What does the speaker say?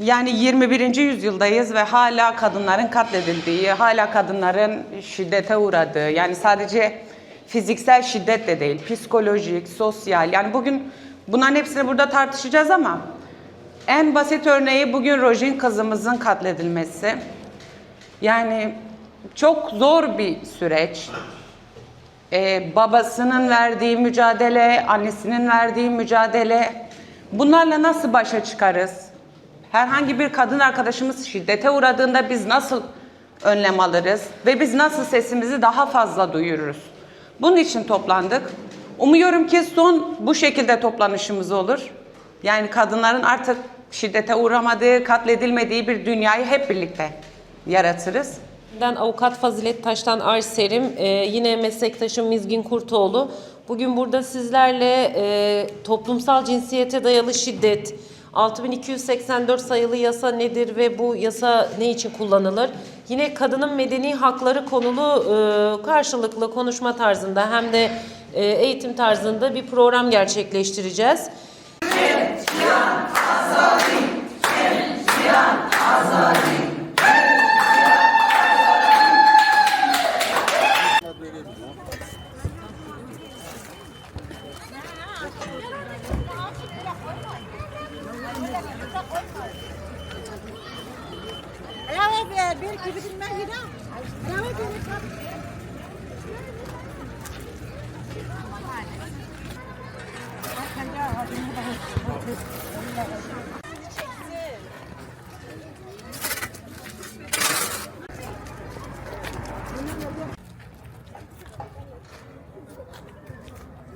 Yani 21. yüzyıldayız ve hala kadınların katledildiği, hala kadınların şiddete uğradığı, yani sadece fiziksel şiddet de değil, psikolojik, sosyal. Yani bugün bunların hepsini burada tartışacağız ama en basit örneği bugün Rojin kızımızın katledilmesi. Yani çok zor bir süreç. Ee, babasının verdiği mücadele, annesinin verdiği mücadele. Bunlarla nasıl başa çıkarız? Herhangi bir kadın arkadaşımız şiddete uğradığında biz nasıl önlem alırız ve biz nasıl sesimizi daha fazla duyururuz? Bunun için toplandık. Umuyorum ki son bu şekilde toplanışımız olur. Yani kadınların artık şiddete uğramadığı, katledilmediği bir dünyayı hep birlikte yaratırız. Ben avukat Fazilet Taştan Arserim, e, yine meslektaşım Mizgin Kurtoğlu. Bugün burada sizlerle e, toplumsal cinsiyete dayalı şiddet, 6284 sayılı yasa nedir ve bu yasa ne için kullanılır? Yine kadının medeni hakları konulu e, karşılıklı konuşma tarzında hem de e, eğitim tarzında bir program gerçekleştireceğiz. Evet, bir gibi bilmem yine.